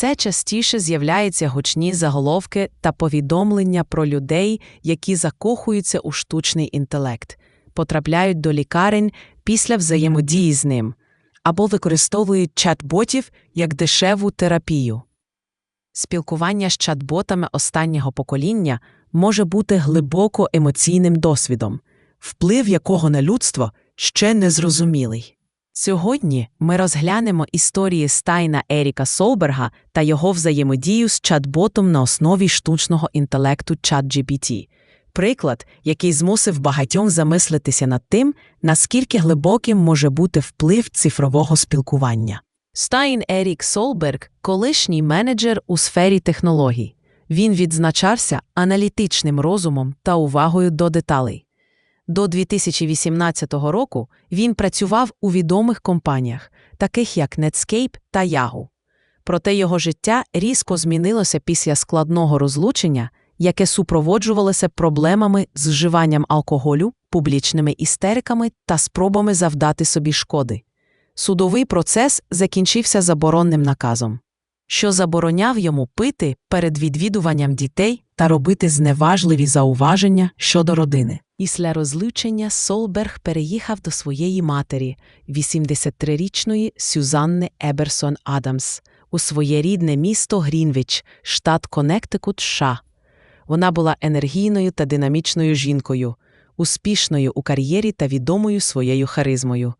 все частіше з'являються гучні заголовки та повідомлення про людей, які закохуються у штучний інтелект, потрапляють до лікарень після взаємодії з ним або використовують чат-ботів як дешеву терапію. Спілкування з чат-ботами останнього покоління може бути глибоко емоційним досвідом, вплив якого на людство ще не зрозумілий. Сьогодні ми розглянемо історії Стайна Еріка Солберга та його взаємодію з чат-ботом на основі штучного інтелекту ChatGPT. Приклад, який змусив багатьом замислитися над тим, наскільки глибоким може бути вплив цифрового спілкування. Стайн Ерік Солберг колишній менеджер у сфері технологій. Він відзначався аналітичним розумом та увагою до деталей. До 2018 року він працював у відомих компаніях, таких як Netscape та Yahoo. Проте його життя різко змінилося після складного розлучення, яке супроводжувалося проблемами з вживанням алкоголю, публічними істериками та спробами завдати собі шкоди. Судовий процес закінчився заборонним наказом, що забороняв йому пити перед відвідуванням дітей та робити зневажливі зауваження щодо родини. Після розлучення Солберг переїхав до своєї матері, 83-річної Сюзанни Еберсон Адамс, у своє рідне місто Грінвіч, штат Коннектикут, США. Вона була енергійною та динамічною жінкою, успішною у кар'єрі та відомою своєю харизмою.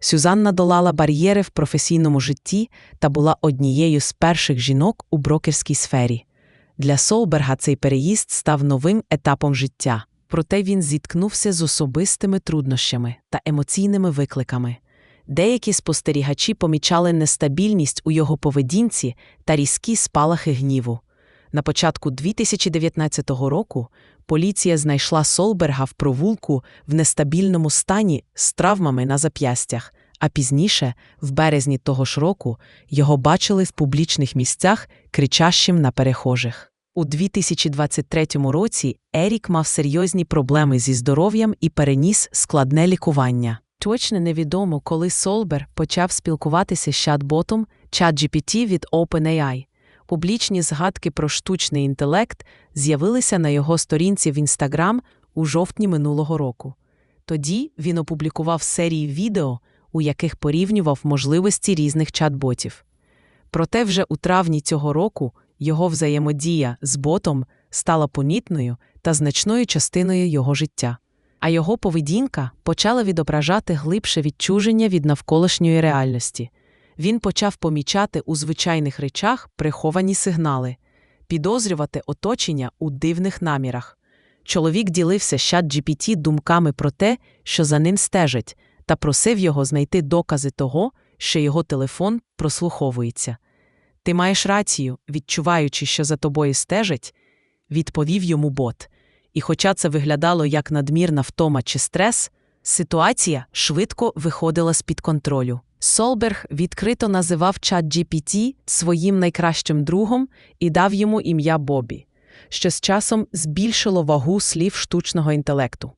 Сюзанна долала бар'єри в професійному житті та була однією з перших жінок у брокерській сфері. Для Солберга цей переїзд став новим етапом життя, проте він зіткнувся з особистими труднощами та емоційними викликами. Деякі спостерігачі помічали нестабільність у його поведінці та різкі спалахи гніву. На початку 2019 року поліція знайшла Солберга в провулку в нестабільному стані з травмами на зап'ястях, а пізніше, в березні того ж року, його бачили в публічних місцях, кричащим на перехожих. У 2023 році Ерік мав серйозні проблеми зі здоров'ям і переніс складне лікування. Точно невідомо, коли Солбер почав спілкуватися з чат-ботом ChatGPT від OpenAI. Публічні згадки про штучний інтелект з'явилися на його сторінці в Інстаграм у жовтні минулого року. Тоді він опублікував серії відео, у яких порівнював можливості різних чат-ботів. Проте вже у травні цього року його взаємодія з ботом стала помітною та значною частиною його життя, а його поведінка почала відображати глибше відчуження від навколишньої реальності. Він почав помічати у звичайних речах приховані сигнали, підозрювати оточення у дивних намірах. Чоловік ділився чат GPT думками про те, що за ним стежать, та просив його знайти докази того, що його телефон прослуховується. Ти маєш рацію, відчуваючи, що за тобою стежать, відповів йому бот. І хоча це виглядало як надмірна втома чи стрес, ситуація швидко виходила з під контролю. Солберг відкрито називав чат GPT своїм найкращим другом і дав йому ім'я Бобі, що з часом збільшило вагу слів штучного інтелекту.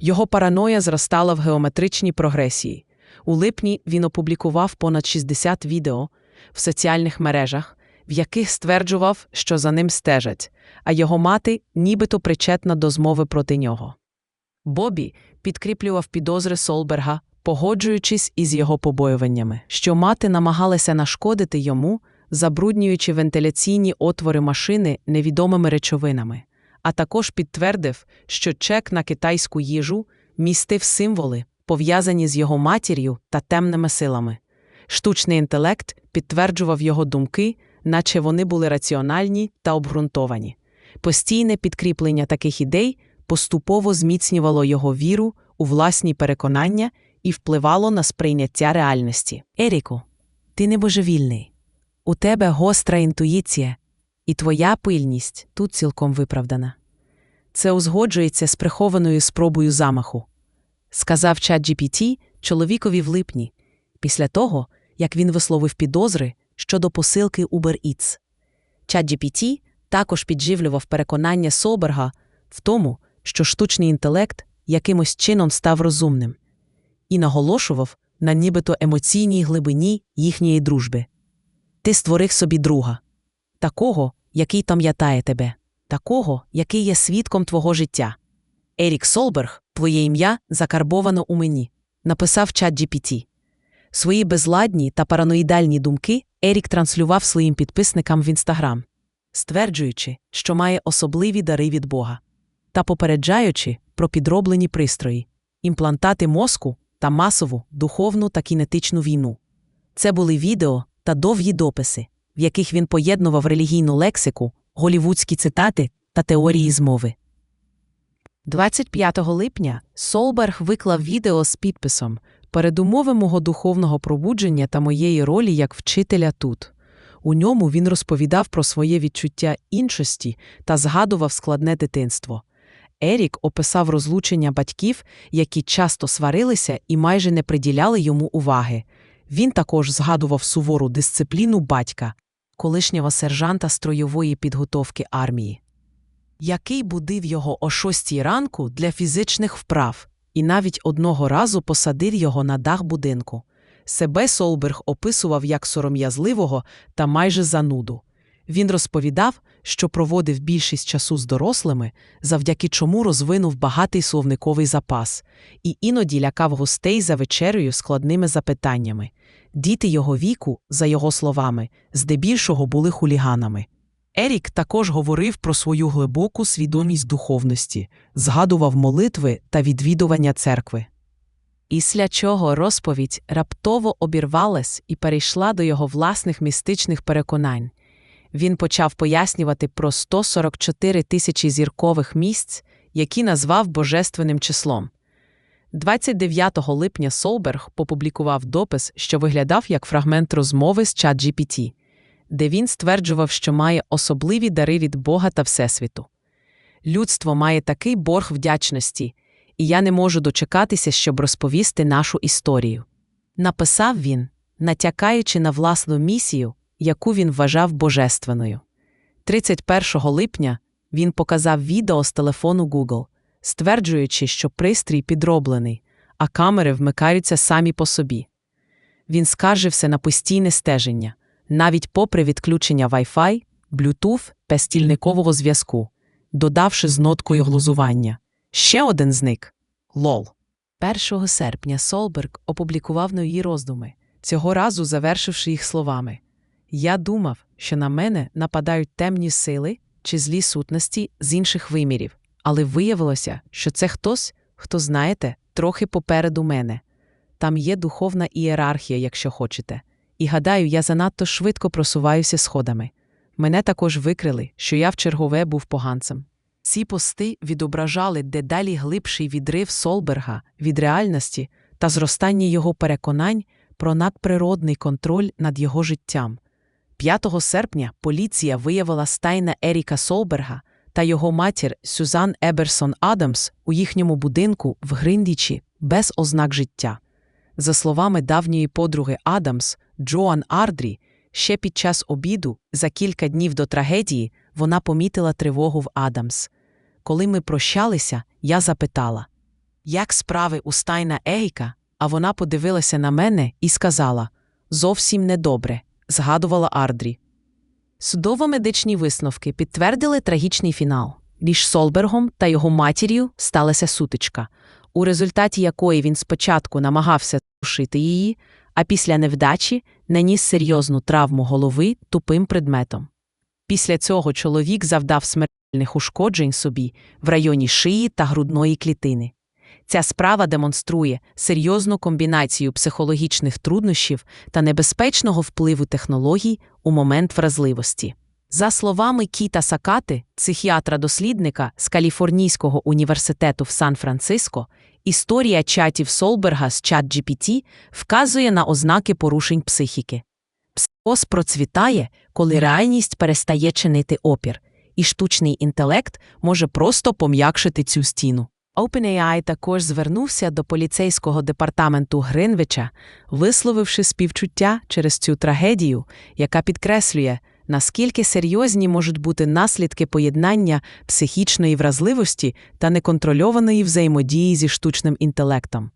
Його параноя зростала в геометричній прогресії. У липні він опублікував понад 60 відео в соціальних мережах, в яких стверджував, що за ним стежать, а його мати нібито причетна до змови проти нього. Бобі підкріплював підозри Солберга, погоджуючись із його побоюваннями, що мати намагалася нашкодити йому, забруднюючи вентиляційні отвори машини невідомими речовинами, а також підтвердив, що чек на китайську їжу містив символи, пов'язані з його матір'ю та темними силами. Штучний інтелект підтверджував його думки, наче вони були раціональні та обґрунтовані. Постійне підкріплення таких ідей поступово зміцнювало його віру у власні переконання і впливало на сприйняття реальності. Еріку, ти не божевільний. У тебе гостра інтуїція, і твоя пильність тут цілком виправдана. Це узгоджується з прихованою спробою замаху, сказав чат GPT чоловікові в липні, після того, як він висловив підозри щодо посилки Uber Eats. Чат GPT також підживлював переконання Соберга в тому, що штучний інтелект якимось чином став розумним, і наголошував на нібито емоційній глибині їхньої дружби. Ти створив собі друга, такого, який пам'ятає тебе, такого, який є свідком твого життя. Ерік Солберг, твоє ім'я закарбовано у мені, написав чат GPT. Свої безладні та параноїдальні думки Ерік транслював своїм підписникам в інстаграм, стверджуючи, що має особливі дари від Бога, та попереджаючи про підроблені пристрої, імплантати мозку та масову духовну та кінетичну війну. Це були відео та довгі дописи, в яких він поєднував релігійну лексику, голівудські цитати та теорії змови. 25 липня Солберг виклав відео з підписом Передумови мого духовного пробудження та моєї ролі як вчителя тут. У ньому він розповідав про своє відчуття іншості та згадував складне дитинство. Ерік описав розлучення батьків, які часто сварилися і майже не приділяли йому уваги. Він також згадував сувору дисципліну батька, колишнього сержанта стройової підготовки армії, який будив його о шостій ранку для фізичних вправ і навіть одного разу посадив його на дах будинку. Себе Солберг описував як сором'язливого та майже зануду. Він розповідав, що проводив більшість часу з дорослими, завдяки чому розвинув багатий словниковий запас, і іноді лякав гостей за вечерею складними запитаннями. Діти його віку, за його словами, здебільшого були хуліганами. Ерік також говорив про свою глибоку свідомість духовності, згадував молитви та відвідування церкви. Після чого розповідь раптово обірвалась і перейшла до його власних містичних переконань. Він почав пояснювати про 144 тисячі зіркових місць, які назвав божественним числом. 29 липня Солберг попублікував допис, що виглядав як фрагмент розмови з ChatGPT, де він стверджував, що має особливі дари від Бога та Всесвіту. Людство має такий борг вдячності, і я не можу дочекатися, щоб розповісти нашу історію. Написав він, натякаючи на власну місію, яку він вважав божественною. 31 липня він показав відео з телефону Google, стверджуючи, що пристрій підроблений, а камери вмикаються самі по собі. Він скаржився на постійне стеження, навіть попри відключення Wi-Fi, Bluetooth та стільникового зв'язку, додавши з ноткою глузування. Ще один зник лол. 1 серпня Солберг опублікував нові роздуми, цього разу завершивши їх словами. Я думав, що на мене нападають темні сили чи злі сутності з інших вимірів, але виявилося, що це хтось, хто, знаєте, трохи попереду мене. Там є духовна ієрархія, якщо хочете. І гадаю, я занадто швидко просуваюся сходами. Мене також викрили, що я в чергове був поганцем. Ці пости відображали дедалі глибший відрив Солберга від реальності та зростання його переконань про надприродний контроль над його життям. 5 серпня поліція виявила стайна Еріка Солберга та його матір Сюзан Еберсон Адамс у їхньому будинку в Гриндічі без ознак життя. За словами давньої подруги Адамс, Джоан Ардрі, ще під час обіду, за кілька днів до трагедії, вона помітила тривогу в Адамс. Коли ми прощалися, я запитала, як справи у стайна Ейка, а вона подивилася на мене і сказала зовсім недобре, згадувала Ардрі. Судово-медичні висновки підтвердили трагічний фінал. Між Солбергом та його матір'ю сталася сутичка, у результаті якої він спочатку намагався душити її, а після невдачі наніс серйозну травму голови тупим предметом. Після цього чоловік завдав смертельних ушкоджень собі в районі шиї та грудної клітини. Ця справа демонструє серйозну комбінацію психологічних труднощів та небезпечного впливу технологій у момент вразливості. За словами Кіта Сакати, психіатра-дослідника з Каліфорнійського університету в Сан-Франциско, історія чатів Солберга з ChatGPT вказує на ознаки порушень психіки. Психоз процвітає, коли реальність перестає чинити опір, і штучний інтелект може просто пом'якшити цю стіну. OpenAI також звернувся до поліцейського департаменту Гринвича, висловивши співчуття через цю трагедію, яка підкреслює, наскільки серйозні можуть бути наслідки поєднання психічної вразливості та неконтрольованої взаємодії зі штучним інтелектом.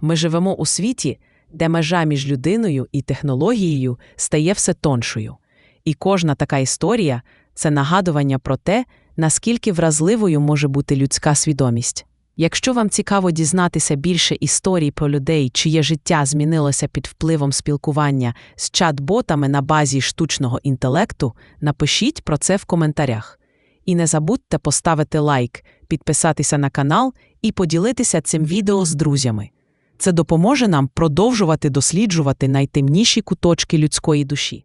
Ми живемо у світі, де межа між людиною і технологією стає все тоншою. І кожна така історія це нагадування про те, наскільки вразливою може бути людська свідомість. Якщо вам цікаво дізнатися більше історій про людей, чиє життя змінилося під впливом спілкування з чат-ботами на базі штучного інтелекту, напишіть про це в коментарях. І не забудьте поставити лайк, підписатися на канал і поділитися цим відео з друзями. Це допоможе нам продовжувати досліджувати найтемніші куточки людської душі.